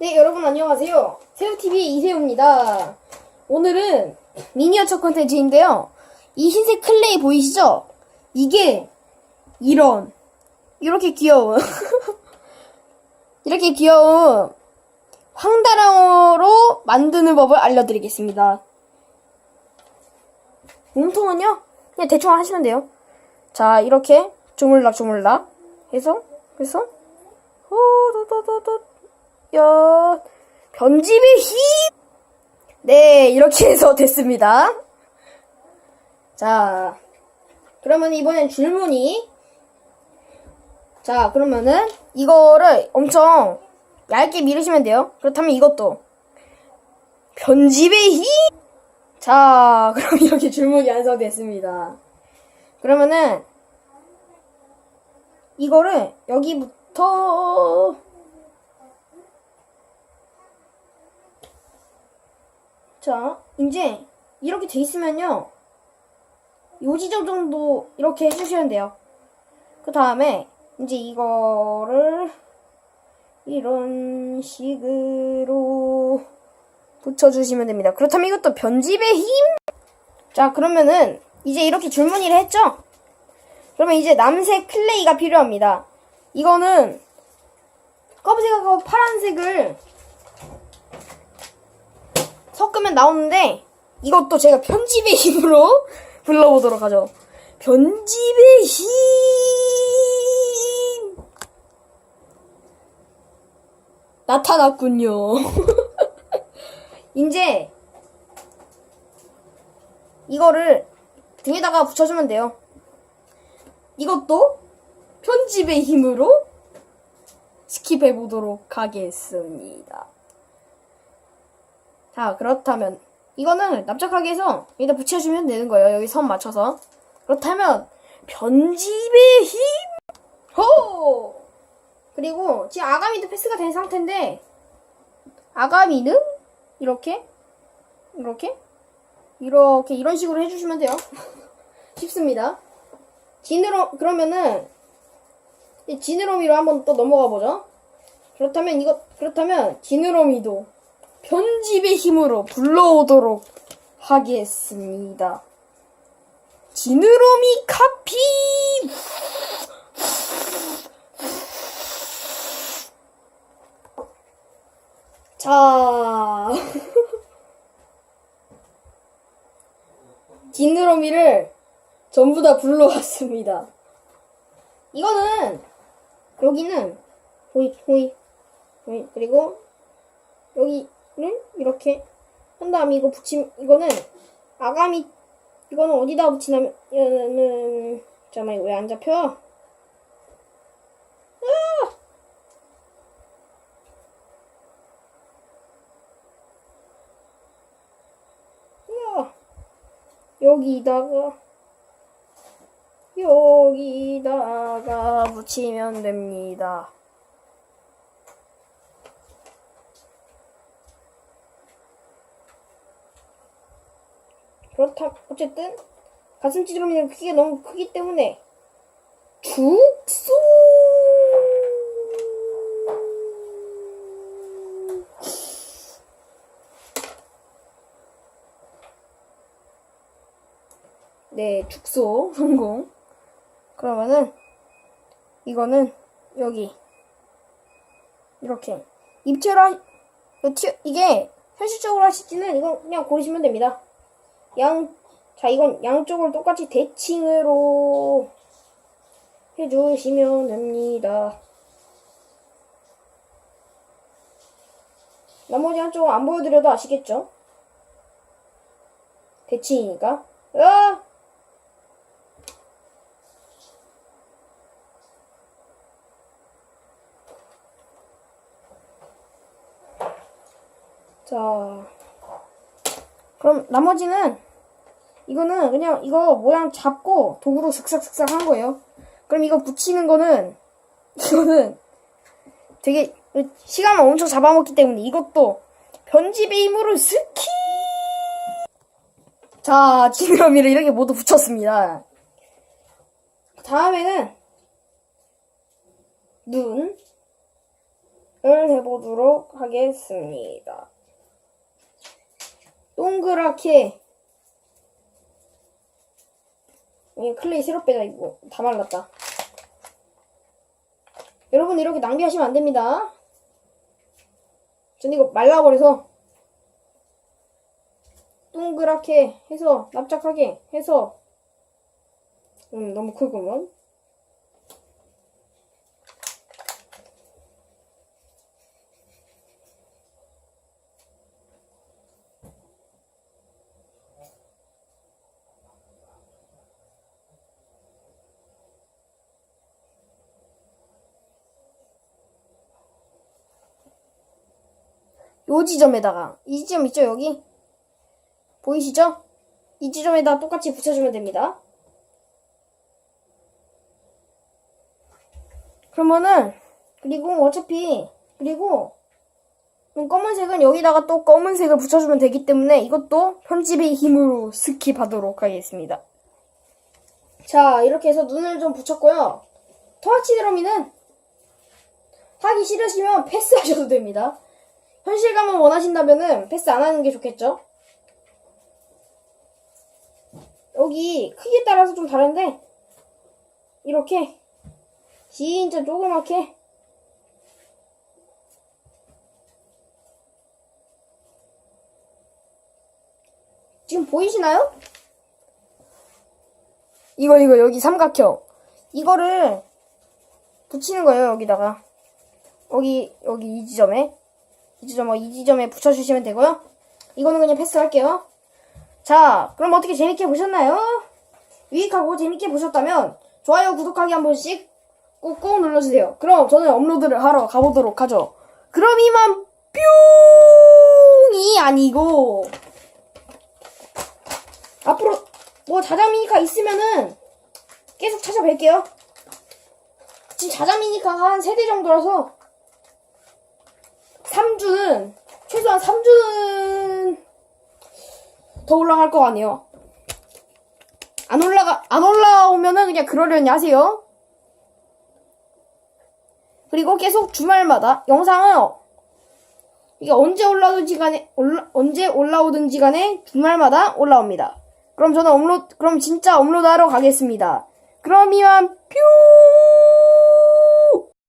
네, 여러분 안녕하세요. 새우TV의 이세우입니다. 오늘은 미니어처 컨텐츠인데요. 이 흰색 클레이 보이시죠? 이게 이런 이렇게 귀여운 이렇게 귀여운 황다랑어로 만드는 법을 알려드리겠습니다. 몸통은요? 그냥 대충 하시면 돼요. 자, 이렇게 조물락 조물락 해서 해서 호도도도도 야 변집의 힘! 네, 이렇게 해서 됐습니다. 자, 그러면 이번엔 줄무늬. 자, 그러면은 이거를 엄청 얇게 밀으시면 돼요. 그렇다면 이것도 변집의 힘! 자, 그럼 이렇게 줄무늬 완성됐습니다. 그러면은 이거를 여기부터 자, 이제 이렇게 돼 있으면요. 요 지점 정도 이렇게 해주시면 돼요. 그 다음에 이제 이거를 이런 식으로 붙여주시면 됩니다. 그렇다면 이것도 변집의 힘? 자, 그러면은 이제 이렇게 줄무늬를 했죠? 그러면 이제 남색 클레이가 필요합니다. 이거는 검은색하고 파란색을 섞으면 나오는데 이것도 제가 편집의 힘으로 불러보도록 하죠. 편집의 힘! 나타났군요. 이제 이거를 등에다가 붙여주면 돼요. 이것도 편집의 힘으로 스킵해 보도록 하겠습니다. 자, 그렇다면 이거는 납작하게 해서 여기다 붙여주면 되는 거예요. 여기 선 맞춰서. 그렇다면 편집의 힘! 호! 그리고 지금 아가미도 패스가 된 상태인데 아가미는 이렇게 이렇게 이렇게 이런 식으로 해주시면 돼요. 쉽습니다. 지느러 그러면은 이 지느러미로 한번 또 넘어가 보죠. 그렇다면 이거 그렇다면 지느러미도 편집의 힘으로 불러오도록 하겠습니다. 지느러미 카피! 자, 지느러미를 전부 다 불러왔습니다. 이거는 여기는 보이 보이 보이 그리고 여기 를 이렇게 한 다음에 이거 붙임 이거는 아가미 이거는 어디다 붙이냐면은 잠깐만 이거 왜 안 잡혀? 아! 여기다가 여기다가 붙이면 됩니다. 그렇다. 어쨌든 가슴 찌르면 크기가 너무 크기 때문에 죽소! 네 죽소. 성공. 그러면은 이거는 여기. 이렇게. 입체로 하, 이게 현실적으로 하실지는 이건 그냥 고르시면 됩니다. 양, 자, 이건 양쪽을 똑같이 대칭으로 해주시면 됩니다. 나머지 한쪽은 안 보여드려도 아시겠죠? 대칭이니까. 아! 자, 그럼 나머지는 이거는 그냥 이거 모양 잡고 도구로 슥싹슥싹 한 거예요. 그럼 이거 붙이는 거는 이거는 되게 시간을 엄청 잡아먹기 때문에 이것도 변집의 힘으로 스키 자 지느러미를 이렇게 모두 붙였습니다. 다음에는 눈 해보도록 하겠습니다. 동그랗게 이 클레이 새로 빼자 이거 다 말랐다. 여러분 이렇게 낭비하시면 안 됩니다. 전 이거 말라버려서 동그랗게 해서 납작하게 해서 음 너무 크구먼. 요 지점에다가 이 지점 있죠 여기 보이시죠? 이 지점에다 똑같이 붙여주면 됩니다. 그러면은 그리고 어차피 그리고 음, 검은색은 여기다가 또 검은색을 붙여주면 되기 때문에 이것도 편집의 힘으로 스킵하도록 하겠습니다. 자 이렇게 해서 눈을 좀 붙였고요. 토마치 드러미는 하기 싫으시면 패스하셔도 됩니다. 현실감을 원하신다면은 패스 안 하는 게 좋겠죠? 여기 크기에 따라서 좀 다른데? 이렇게. 진짜 조그맣게. 지금 보이시나요? 이거 이거 여기 삼각형. 이거를 붙이는 거예요 여기다가. 여기 여기 이 지점에 이 지점, 이 지점에 붙여주시면 되고요. 이거는 그냥 패스할게요. 자, 그럼 어떻게 재밌게 보셨나요? 유익하고 재밌게 보셨다면 좋아요, 구독하기 한 번씩 꾹꾹 눌러주세요. 그럼 저는 업로드를 하러 가보도록 하죠. 그럼 이만 뿅이 아니고 앞으로 뭐 자자미니카 있으면은 계속 찾아뵐게요. 지금 자자미니카가 한 3대 정도라서 3주는 최소한 3주는 더 올라갈 거 아니에요. 안 올라가 안 올라오면은 그냥 그러려니 하세요. 그리고 계속 주말마다 영상은 이게 언제 올라오든지 간에 올라, 언제 올라오든지 간에 주말마다 올라옵니다. 그럼 저는 업로드 그럼 진짜 업로드하러 가겠습니다. 그럼 이만 뿅